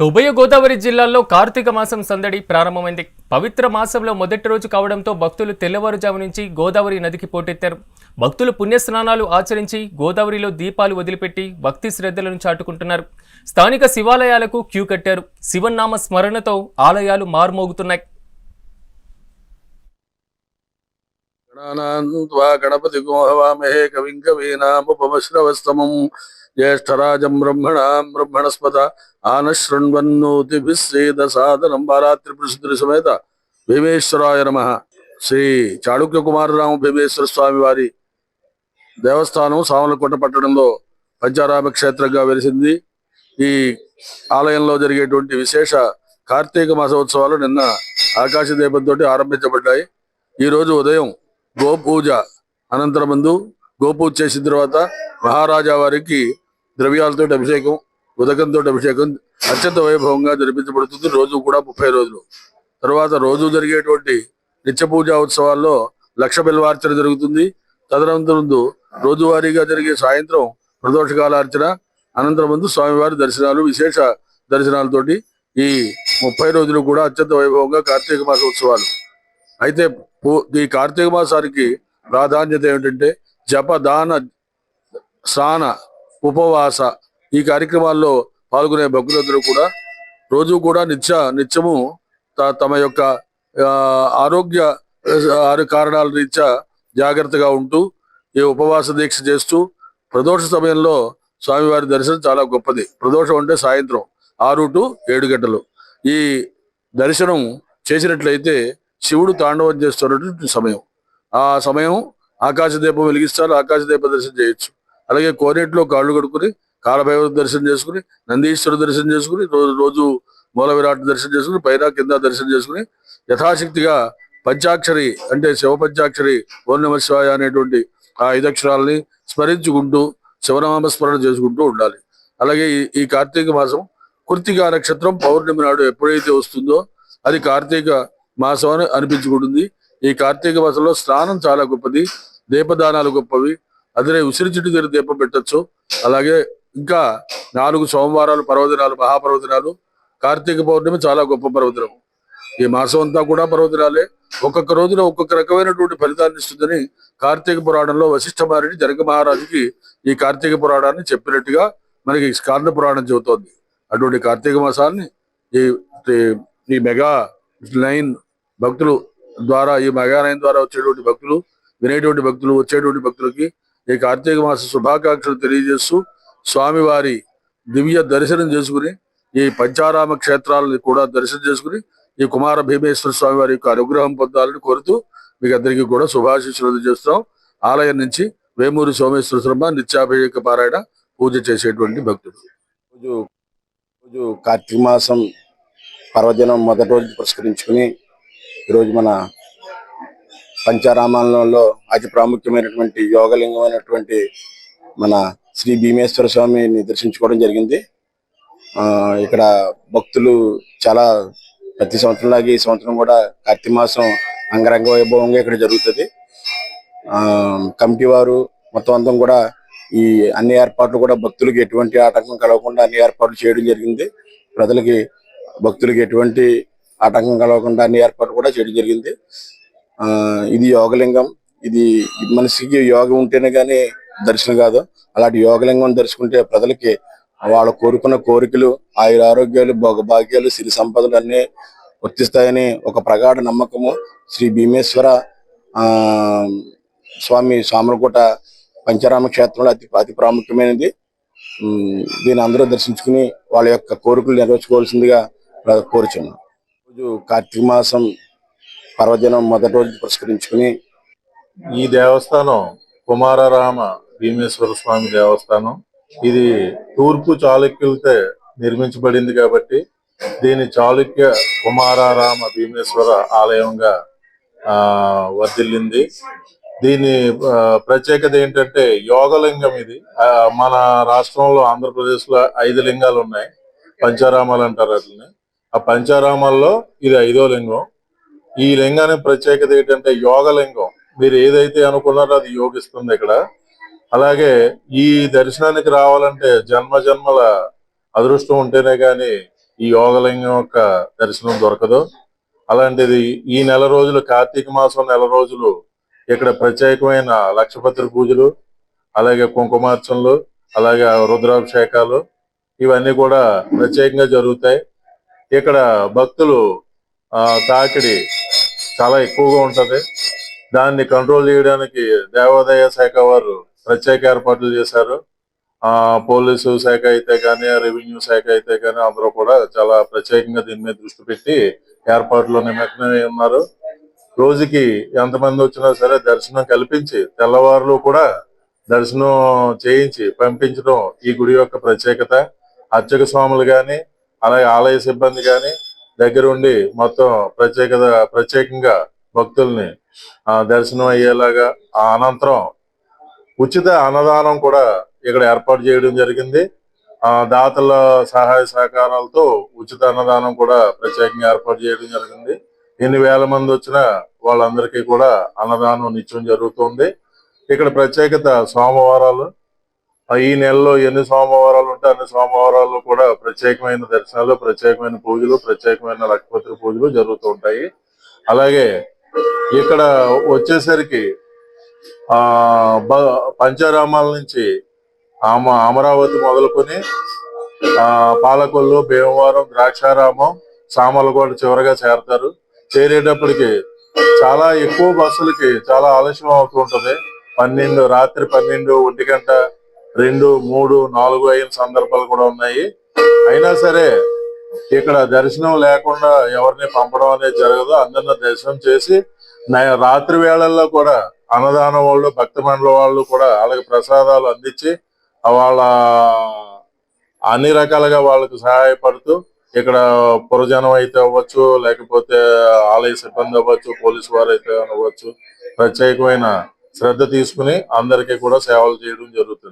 ఉభయ గోదావరి జిల్లాల్లో కార్తీక మాసం సందడి ప్రారంభమైంది. పవిత్ర మాసంలో మొదటి రోజు కావడంతో భక్తులు తెల్లవారుజాము నుంచి గోదావరి నదికి పోటెత్తారు. భక్తులు పుణ్యస్నానాలు ఆచరించి గోదావరిలో దీపాలు వదిలిపెట్టి భక్తి శ్రద్ధలను చాటుకుంటున్నారు. స్థానిక శివాలయాలకు క్యూ కట్టారు. శివన్నామ స్మరణతో ఆలయాలు మార్మోగుతున్నాయి. గణపతి గోహవామహే కవిం కవీనాముపమశ్రవస్తమం. జ్యేష్ఠరాజం బ్రహ్మణాం బ్రహ్మణస్పత ఆనశృణ్వన్నోతిభిస్సేద సాదనం బారాత్రి ప్రసిద్ధి సమేత భీమేశ్వరాయ నమ శ్రీ చాళుక్య కుమారరామ భీమేశ్వర స్వామి వారి దేవస్థానం సామలకోట పట్టణంలో పంచారామ క్షేత్రంగా వెలిసింది. ఈ ఆలయంలో జరిగేటువంటి విశేష కార్తీక మాసోత్సవాలు నిన్న ఆకాశ దీపంతో ఆరంభించబడ్డాయి. ఈ రోజు ఉదయం గోపూజ అనంతరం ముందు గోపూజ చేసిన తర్వాత మహారాజా వారికి ద్రవ్యాలతో అభిషేకం ఉదకంతో అభిషేకం అత్యంత వైభవంగా జరిపించబడుతుంది రోజు కూడా ముప్పై రోజులు. తర్వాత రోజు జరిగేటువంటి నిత్య పూజా ఉత్సవాల్లో లక్ష బిల్వార్చన జరుగుతుంది. తదనంతరం ముందు రోజువారీగా జరిగే సాయంత్రం ప్రదోషకాలార్చన అనంతరం ముందు స్వామివారి దర్శనాలు విశేష దర్శనాలతోటి ఈ ముప్పై రోజులు కూడా అత్యంత వైభవంగా కార్తీక మాస ఉత్సవాలు. అయితే ఈ కార్తీక మాసానికి ప్రాధాన్యత ఏమిటంటే జప దాన స్నాన ఉపవాస ఈ కార్యక్రమాల్లో పాల్గొనే భక్తులందరూ కూడా రోజు కూడా నిత్య నిత్యము త- తమ యొక్క ఆరోగ్య కారణాల రీత్యా జాగ్రత్తగా ఉంటూ ఈ ఉపవాస దీక్ష చేస్తూ ప్రదోష సమయంలో స్వామివారి దర్శనం చాలా గొప్పది. ప్రదోషం అంటే సాయంత్రం ఆరు టు ఏడు గంటలు. ఈ దర్శనం చేసినట్లయితే శివుడు తాండవం చేస్తున్నటువంటి సమయం. ఆ సమయం ఆకాశ దీపం వెలిగిస్తారు ఆకాశ దీప దర్శనం చేయొచ్చు. అలాగే కోనేటిలో కాళ్ళు కడుక్కుని కాలభైరవ దర్శనం చేసుకుని నందీశ్వర దర్శనం చేసుకుని రోజు రోజు మూల విరాట్ దర్శనం చేసుకుని పైన కింద దర్శనం చేసుకుని యథాశక్తిగా పంచాక్షరి అంటే శివ పంచాక్షరి ఓం శివాయ అనేటువంటి ఆ ఐదక్షరాలని స్మరించుకుంటూ శివనామ స్మరణ చేసుకుంటూ ఉండాలి. అలాగే ఈ- ఈ కార్తీక మాసం కృతికా నక్షత్రం పౌర్ణమి నాడు ఎప్పుడైతే వస్తుందో అది కార్తీక మాసం అని అనిపించుకుంటుంది. ఈ కార్తీక మాసంలో స్నానం చాలా గొప్పది దీపదానాలు గొప్పవి అదే ఉసిరి చెట్టు దగ్గర దీపం పెట్టచ్చు. అలాగే ఇంకా నాలుగు సోమవారాలు పర్వదినాలు మహాపర్వదినాలు కార్తీక పౌర్ణమి చాలా గొప్ప పర్వదినం. ఈ మాసం అంతా కూడా పర్వదినాలే. ఒక్కొక్క రోజున ఒక్కొక్క రకమైనటువంటి ఫలితాన్ని ఇస్తుందని కార్తీక పురాణంలో వశిష్ఠ మహారాజు జనక మహారాజుకి ఈ కార్తీక పురాణాన్ని చెప్పినట్టుగా మనకి స్కాంద పురాణం చెబుతోంది. అటువంటి కార్తీక మాసాన్ని ఈ ఈ- ఈ మెగా లైన్ భక్తులు ద్వారా ఈ మెగా లైన్ ద్వారా వచ్చేటువంటి భక్తులు వినేటువంటి భక్తులు వచ్చేటువంటి భక్తులకి ఈ కార్తీక మాస శుభాకాంక్షలు తెలియజేస్తూ స్వామివారి దివ్య దర్శనం చేసుకుని ఈ పంచారామ క్షేత్రాలను కూడా దర్శనం చేసుకుని ఈ కుమార భీమేశ్వర స్వామి వారి యొక్క అనుగ్రహం పొందాలని కోరుతూ మీకు అందరికీ కూడా శుభాశీస్సులు చేస్తాం ఆలయం నుంచి వేమూరి సోమేశ్వర శర్మ నిత్యాభిషేక పారాయణ పూజ చేసేటువంటి భక్తుడు. రోజు రోజు కార్తీక మాసం పర్వదినం మొదటి రోజు పురస్కరించుకుని ఈరోజు మన పంచారామాలలో అతి ప్రాముఖ్యమైనటువంటి యోగలింగమైనటువంటి మన శ్రీ భీమేశ్వర స్వామిని దర్శించుకోవడం జరిగింది. ఆ ఇక్కడ భక్తులు చాలా ప్రతి సంవత్సరంలాగే ఈ సంవత్సరం కూడా కార్తీక మాసం అంగరంగ వైభవంగా ఇక్కడ జరుగుతుంది. ఆ కమిటీ వారు మొత్తం అంతా కూడా ఈ అన్ని ఏర్పాట్లు కూడా భక్తులకు ఎటువంటి ఆటంకం కలగకుండా అన్ని ఏర్పాట్లు చేయడం జరిగింది. ప్రజలకి భక్తులకి ఎటువంటి ఆటంకం కలగకుండా అన్ని ఏర్పాట్లు కూడా చేయడం జరిగింది. ఇది యోగలింగం. ఇది మనిషికి యోగం ఉంటేనే కానీ దర్శనం కాదు. అలాంటి యోగలింగం దర్శకుంటే ప్రజలకి వాళ్ళు కోరుకున్న కోరికలు ఆయుర ఆరోగ్యాలు భోగభాగ్యాలు సిరి సంపదలు అన్ని వర్తిస్తాయని ఒక ప్రగాఢ నమ్మకము. శ్రీ భీమేశ్వర ఆ స్వామి సామరకోట పంచరామ క్షేత్రంలో అతి అతి ప్రాముఖ్యమైనది. దీని దీన్ని అందరూ దర్శించుకుని వాళ్ళ యొక్క కోరికలు నెరవేర్చుకోవాల్సిందిగా కోరుచున్నాం రోజు కార్తీక మాసం పర్వదినం మొదటి రోజు పురస్కరించుకుని ఈ దేవస్థానం కుమారరామ భీమేశ్వర స్వామి దేవస్థానం. ఇది తూర్పు చాళుక్యులతో నిర్మించబడింది కాబట్టి దీని చాళుక్య కుమారరామ భీమేశ్వర ఆలయంగా వర్దిల్లింది వర్ధిల్లింది. దీని ప్రత్యేకత ఏంటంటే యోగలింగం ఇది. ఆ, మన రాష్ట్రంలో ఆంధ్రప్రదేశ్లో ఐదు లింగాలు ఉన్నాయి పంచారామాలు అంటారు వాటిని. ఆ పంచారామాల్లో ఇది ఐదో లింగం. ఈ లింగానికి ప్రత్యేకత ఏంటంటే యోగ లింగం మీరు ఏదైతే అనుకున్నారో అది యోగిస్తుంది ఇక్కడ. అలాగే ఈ దర్శనానికి రావాలంటే జన్మ జన్మల అదృష్టం ఉంటేనే కానీ ఈ యోగలింగం యొక్క దర్శనం దొరకదు. అలాంటిది ఈ నెల రోజులు కార్తీక మాసం నెల రోజులు ఇక్కడ ప్రత్యేకమైన లక్షపత్రి పూజలు అలాగే కుంకుమార్చనలు అలాగే రుద్రాభిషేకాలు ఇవన్నీ కూడా ప్రత్యేకంగా జరుగుతాయి. ఇక్కడ భక్తులు తాకిడి చాలా ఎక్కువగా ఉంటది. దాన్ని కంట్రోల్ చేయడానికి దేవాదాయ శాఖ వారు ప్రత్యేక ఏర్పాట్లు చేశారు. ఆ పోలీసు శాఖ అయితే కానీ రెవెన్యూ శాఖ అయితే కానీ అందరూ కూడా చాలా ప్రత్యేకంగా దీని మీద దృష్టి పెట్టి ఏర్పాట్లు నిమగ్నమై ఉన్నారు. రోజుకి ఎంతమంది వచ్చినా సరే దర్శనం కల్పించి తెల్లవారులు కూడా దర్శనం చేయించి పంపించడం ఈ గుడి యొక్క ప్రత్యేకత. అర్చక స్వాములు కానీ అలాగే ఆలయ సిబ్బంది కానీ దగ్గరుండి మొత్తం ప్రత్యేకత ప్రత్యేకంగా భక్తుల్ని ఆ దర్శనం అయ్యేలాగా ఆ అనంతరం ఉచిత అన్నదానం కూడా ఇక్కడ ఏర్పాటు చేయడం జరిగింది. ఆ దాతల సహాయ సహకారాలతో ఉచిత అన్నదానం కూడా ప్రత్యేకంగా ఏర్పాటు చేయడం జరిగింది. ఎన్ని వేల మంది వచ్చినా వాళ్ళందరికీ కూడా అన్నదానం నిత్యం జరుగుతుంది. ఇక్కడ ప్రత్యేకత సోమవారాలు ఈ నెలలో ఎన్ని సోమవారాలు ఉంటే అన్ని సోమవారాలు కూడా ప్రత్యేకమైన దర్శనాలు ప్రత్యేకమైన పూజలు ప్రత్యేకమైన లక్షపత్రి పూజలు జరుగుతూ ఉంటాయి. అలాగే ఇక్కడ వచ్చేసరికి ఆ బ- పంచారామాల నుంచి ఆమ అమరావతి మొదలుకొని ఆ పాలకొల్లు భీమవరం ద్రాక్షారామం సామలకోట చివరగా చేరతారు. చేరేటప్పటికి చాలా ఎక్కువ బస్సులకి చాలా ఆలస్యం అవుతూ ఉంటుంది. పన్నెండు రాత్రి పన్నెండు ఒంటి గంట రెండు మూడు నాలుగు అయిన సందర్భాలు కూడా ఉన్నాయి. అయినా సరే ఇక్కడ దర్శనం లేకుండా ఎవరిని పంపడం అనేది జరగదు. అందరిని దర్శనం చేసి రాత్రి వేళల్లో కూడా అన్నదానం వాళ్ళు భక్తి మండల వాళ్ళు కూడా అలాగే ప్రసాదాలు అందించి వాళ్ళ అన్ని రకాలుగా వాళ్ళకు సహాయపడుతూ ఇక్కడ పురజనం అయితే అవ్వచ్చు లేకపోతే ఆలయ సిబ్బంది అవ్వచ్చు పోలీసు వారు అయితే అవ్వచ్చు ప్రత్యేకమైన శ్రద్ధ తీసుకుని అందరికీ కూడా సేవలు చేయడం జరుగుతుంది.